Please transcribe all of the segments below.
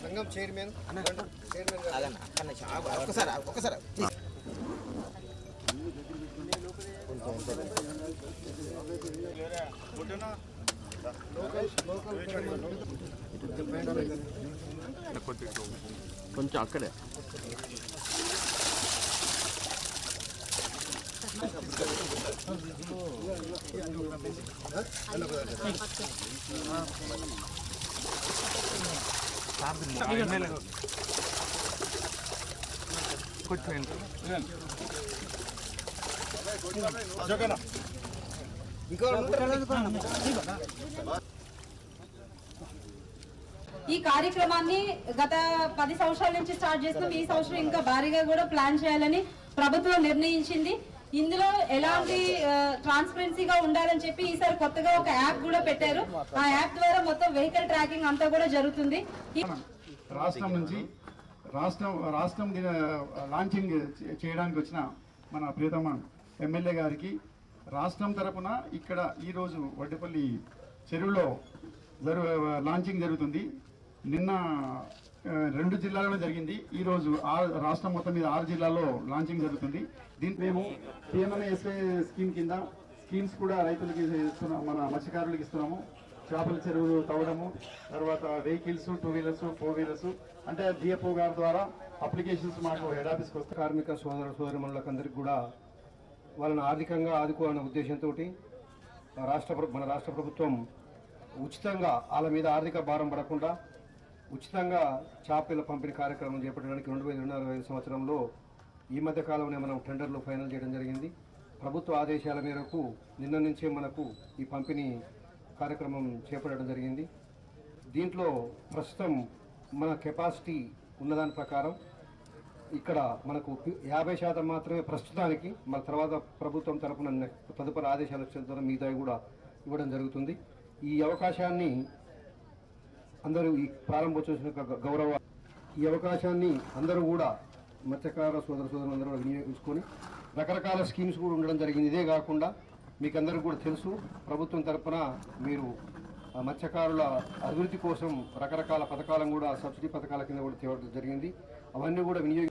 సంఘం chairman chairman గారు. ఆగన్న అక్క నిమిషం ఆగు. ఒక్కసారి ఆగు, ఒక్కసారి ఆగు. కొంచెం అక్కడే ఈ కార్యక్రమాన్ని గత పది సంవత్సరాల నుంచి స్టార్ట్ చేస్తున్నాం. ఈ సంవత్సరం ఇంకా భారీగా కూడా ప్లాన్ చేయాలని ప్రభుత్వం నిర్ణయించింది. ఇందులో ఎలాంటి ట్రాన్స్పరెన్సీగా ఉండాలని చెప్పి ఈసారి కొత్తగా ఒక యాప్ కూడా పెట్టారు. ఆ యాప్ ద్వారా మొత్తం వెహికల్ ట్రాకింగ్ అంతా కూడా జరుగుతుంది. రాష్ట్రం నుంచి రాష్ట్రం రాష్ట్రం లాంచింగ్ చేయడానికి వచ్చిన మన ప్రియతమ ఎమ్మెల్యే గారికి రాష్ట్రం తరపున ఇక్కడ ఈరోజు వడ్డపల్లి చెరువులో జరు లాంచింగ్ జరుగుతుంది. నిన్న రెండు జిల్లాలలో జరిగింది. ఈరోజు ఆరు రాష్ట్రం మొత్తం మీద ఆరు జిల్లాల్లో లాంచింగ్ జరుగుతుంది. దీనికి మేము పిఎంఎన్ఎస్ఏ స్కీమ్ కింద స్కీమ్స్ కూడా రైతులకి ఇస్తున్నాము మన మత్స్యకారులకు ఇస్తున్నాము. చేపల చెరువులు తవ్వడము తర్వాత vehicles two wheelers four wheelers అంటే డిఎఫ్ఓ గారి ద్వారా అప్లికేషన్స్ మాకు హెడ్ ఆఫీస్కి వస్తాయి. కార్మిక సోదర సోదరిమణులకందరికీ కూడా వాళ్ళని ఆర్థికంగా ఆదుకోవాలనే ఉద్దేశంతో రాష్ట్ర మన రాష్ట్ర ప్రభుత్వం ఉచితంగా వాళ్ళ మీద ఆర్థిక భారం పడకుండా ఉచితంగా చేపల పంపిణీ కార్యక్రమం చేపట్టడానికి రెండు వేల ఇరవై ఐదు సంవత్సరంలో ఈ మధ్య కాలంలో మనం టెండర్లు ఫైనల్ చేయడం జరిగింది. ప్రభుత్వ ఆదేశాల మేరకు నిన్న నుంచే మనకు ఈ పంపిణీ కార్యక్రమం చేపట్టడం జరిగింది. దీంట్లో ప్రస్తుతం మన కెపాసిటీ ఉన్నదాని ప్రకారం ఇక్కడ మనకు యాభై శాతం మాత్రమే ప్రస్తుతానికి మన తర్వాత ప్రభుత్వం తరపున తదుపరి ఆదేశాలు వచ్చిన ద్వారా మిగతావి కూడా ఇవ్వడం జరుగుతుంది. ఈ అవకాశాన్ని అందరూ ఈ ప్రారంభోత్సవం యొక్క గౌరవ ఈ అవకాశాన్ని అందరూ కూడా మత్స్యకార సోదర సోదరులందరూ కూడా వినియోగించుకొని రకరకాల స్కీమ్స్ కూడా ఉండడం జరిగింది. ఇదే కాకుండా మీకు అందరికీ కూడా తెలుసు ప్రభుత్వం తరఫున మీరు ఆ మత్స్యకారుల అభివృద్ధి కోసం రకరకాల పథకాలను కూడా సబ్సిడీ పథకాల కింద కూడా తేవడం జరిగింది. అవన్నీ కూడా వినియోగ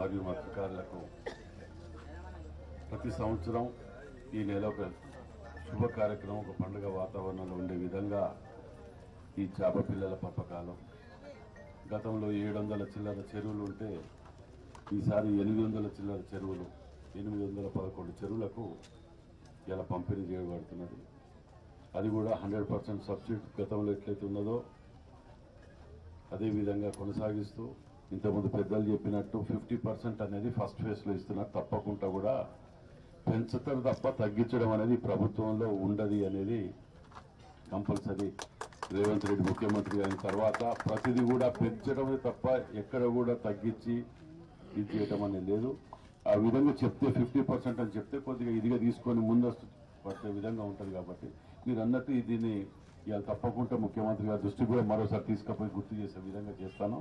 మరియు మత్స్యకారులకు ప్రతి సంవత్సరం ఈ నెల ఒక శుభ కార్యక్రమం ఒక పండుగ వాతావరణంలో ఉండే విధంగా ఈ చేప పిల్లల పంపకాలం గతంలో ఏడు వందల చిల్లర చెరువులు ఉంటే ఈసారి ఎనిమిది వందల చిల్లర చెరువులు ఎనిమిది వందల పదకొండు చెరువులకు ఇలా పంపిణీ చేయబడుతున్నది. అది కూడా హండ్రెడ్ పర్సెంట్ సబ్సిడీ గతంలో ఎట్లయితే ఉన్నదో అదే విధంగా కొనసాగిస్తూ ఇంతకుముందు పెద్దలు చెప్పినట్టు ఫిఫ్టీ పర్సెంట్ అనేది ఫస్ట్ ఫేజ్లో ఇస్తున్నారు. తప్పకుండా కూడా పెంచుతారు తప్ప తగ్గించడం అనేది ప్రభుత్వంలో ఉండదు అనేది కంపల్సరీ. రేవంత్ రెడ్డి ముఖ్యమంత్రి అయిన తర్వాత ప్రతిదీ కూడా పెంచడమే తప్ప ఎక్కడ కూడా తగ్గించి ఇది చేయటం అనేది లేదు. ఆ విధంగా చెప్తే ఫిఫ్టీ పర్సెంట్ అని చెప్తే కొద్దిగా ఇదిగా తీసుకొని ముందస్తు పట్టే విధంగా ఉంటుంది కాబట్టి మీరు అన్నట్టు దీన్ని ఇవాళ తప్పకుండా ముఖ్యమంత్రి గారి దృష్టి కూడా మరోసారి తీసుకుపోయి గుర్తు చేసే విధంగా చేస్తాను.